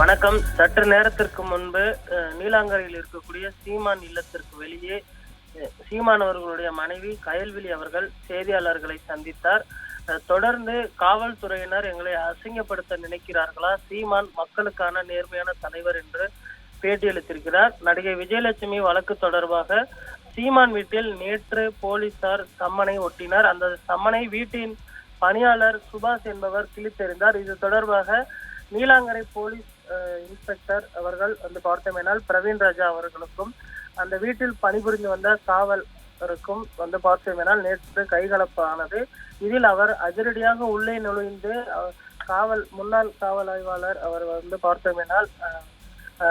வணக்கம். சற்று நேரத்திற்கு முன்பு நீலாங்கரையில் இருக்கக்கூடிய சீமான் இல்லத்திற்கு வெளியே சீமான் அவர்களுடைய மனைவி கயல்விழி அவர்கள் செய்தியாளர்களை சந்தித்தார். தொடர்ந்து காவல்துறையினர் எங்களை அசிங்கப்படுத்த நினைக்கிறார்களா? சீமான் மக்களுக்கான நேர்மையான தலைவர் என்று பேட்டியளித்திருக்கிறார். நடிகை விஜயலட்சுமி வழக்கு தொடர்பாக சீமான் வீட்டில் நேற்று போலீசார் சம்மனை ஒட்டினார். அந்த சம்மனை வீட்டின் பணியாளர் சுபாஷ் என்பவர் கிழித்தெறிந்தார். இது தொடர்பாக நீலாங்கரை போலீஸ் இன்ஸ்பெக்டர் அவர்கள் வந்து பார்த்தோமேனால் பிரவீன் ராஜா அவர்களுக்கும் அந்த வீட்டில் பணிபுரிந்து வந்த காவலருக்கும் வந்து பார்த்தோமேனால் நேற்று கைகலப்பானது. இதில் அவர் அதிரடியாக உள்ளே நுழைந்து காவல் முன்னாள் காவல் ஆய்வாளர் அவர் வந்து பார்த்தோமேனால்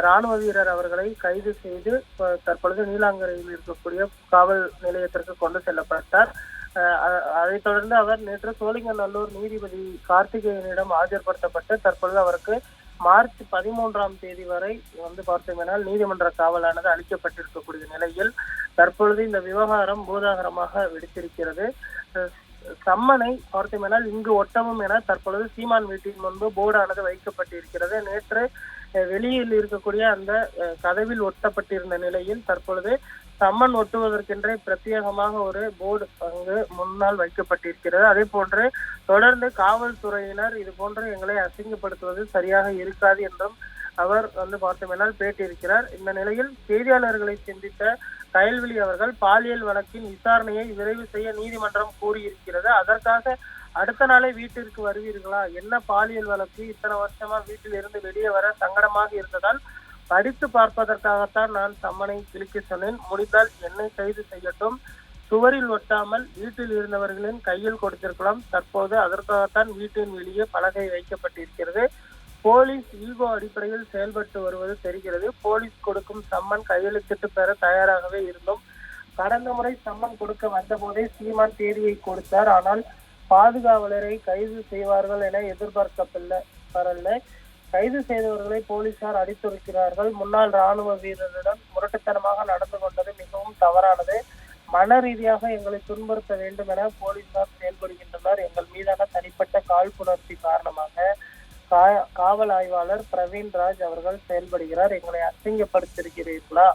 ராணுவ வீரர் அவர்களை கைது செய்து தற்பொழுது நீலாங்கரையில் இருக்கக்கூடிய காவல் நிலையத்திற்கு கொண்டு செல்லப்பட்டார். அதைத் தொடர்ந்து அவர் நேற்று சோழிங்கநல்லூர் நீதிபதி கார்த்திகேயனிடம் ஆஜர்படுத்தப்பட்டு தற்பொழுது அவருக்கு மார்ச் பதிமூன்றாம் தேதி வரை வந்து பார்த்தோம்னால் நீதிமன்ற காவலானது அளிக்கப்பட்டிருக்கக்கூடிய நிலையில் தற்பொழுது இந்த விவகாரம் பூதாகரமாக வெடித்திருக்கிறது. சம்மனை பார்த்தோம்னால் இங்கு ஒட்டவும் என தற்பொழுது சீமான் வீட்டின் முன்பு போர்டானது வைக்கப்பட்டிருக்கிறது. நேற்று வெளியில் இருக்கக்கூடிய அந்த கதவில் ஒட்டப்பட்டிருந்த நிலையில் தற்பொழுது சம்மன் ஒட்டுவதற்கென்றே பிரத்யேகமாக ஒரு போர்டு அங்கு முன்னால் வைக்கப்பட்டிருக்கிறது. அதே போன்று தொடர்ந்து காவல்துறையினர் இது போன்று எங்களை அசிங்கப்படுத்துவது சரியாக இருக்காது என்றும் அவர் வந்து பார்த்தோமென்றால் பேட்டியிருக்கிறார். இந்த நிலையில் செய்தியாளர்களை சந்தித்த கயல்விழி அவர்கள் பாலியல் வழக்கின் விசாரணையை விரைவு செய்ய நீதிமன்றம் கூறியிருக்கிறது. அதற்காக அடுத்த நாளே வீட்டிற்கு வருவீர்களா? என்ன பாலியல் வழக்கு? இத்தனை வருஷமா வீட்டில் இருந்து வெளியே வர சங்கடமாக இருந்ததால் படித்து பார்ப்பதற்காகத்தான் நான் சம்மனை கிழிக்க சொன்னேன். முடிந்தால் என்னை கைது செய்யட்டும். சுவரில் ஒட்டாமல் வீட்டில் இருந்தவர்களின் கையில் கொடுத்திருக்கலாம். தற்போது அதற்காகத்தான் வீட்டின் வெளியே பலகை வைக்கப்பட்டிருக்கிறது. போலீஸ் ஈகோ அடிப்படையில் செயல்பட்டு வருவது தெரிகிறது. போலீஸ் கொடுக்கும் சம்மன் கையெழுத்திட்டு பெற தயாராகவே இருந்தோம். கடந்த முறை சம்மன் கொடுக்க வந்தபோதே சீமான் தேதியை கொடுத்தார். ஆனால் பாதுகாவலரை கைது செய்வார்கள் என எதிர்பார்க்கப்படல வரல கைது செய்தவர்களை போலீசார் அடித்துரைக்கிறார்கள் முன்னாள் ராணுவ வீரரிடம் முரட்டுத்தனமாக நடந்து கொண்டது மிகவும் தவறானது. மன ரீதியாக எங்களை துன்புறுத்த வேண்டும் என போலீசார் செயல்படுகின்றனர். எங்கள் மீதான தனிப்பட்ட காழ்ப்புணர்ச்சி காரணமாக கா- காவல் ஆய்வாளர் பிரவீன் ராஜ் அவர்கள் செயல்படுகிறார். எங்களை அசிங்கப்படுத்திருக்கிறீர்களா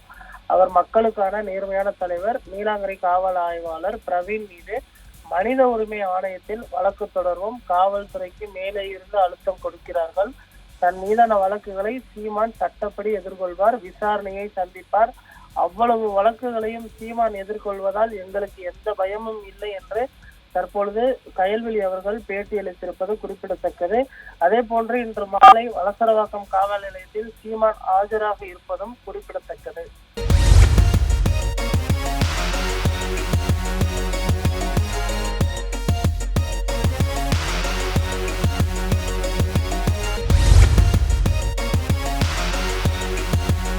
அவர் மக்களுக்கான நேர்மையான தலைவர். நீலாங்கரை காவல் ஆய்வாளர் பிரவீன் மீது மனித உரிமை ஆணையத்தில் வழக்கு தொடர்வும். காவல்துறைக்கு மேலே இருந்து அழுத்தம் கொடுக்கிறார்கள். தன் மீதான வழக்குகளை சீமான் சட்டப்படி எதிர்கொள்வார் விசாரணையை சந்திப்பார். அவ்வளவு வழக்குகளையும் சீமான் எதிர்கொள்வதால் எங்களுக்கு எந்த பயமும் இல்லை என்று தற்பொழுது கயல்வெளி அவர்கள் பேட்டியளித்திருப்பது குறிப்பிடத்தக்கது. அதே போன்று இன்று மாலை வலசரவாக்கம் காவல் நிலையத்தில் சீமான் ஆஜராக இருப்பதும் குறிப்பிடத்தக்கது.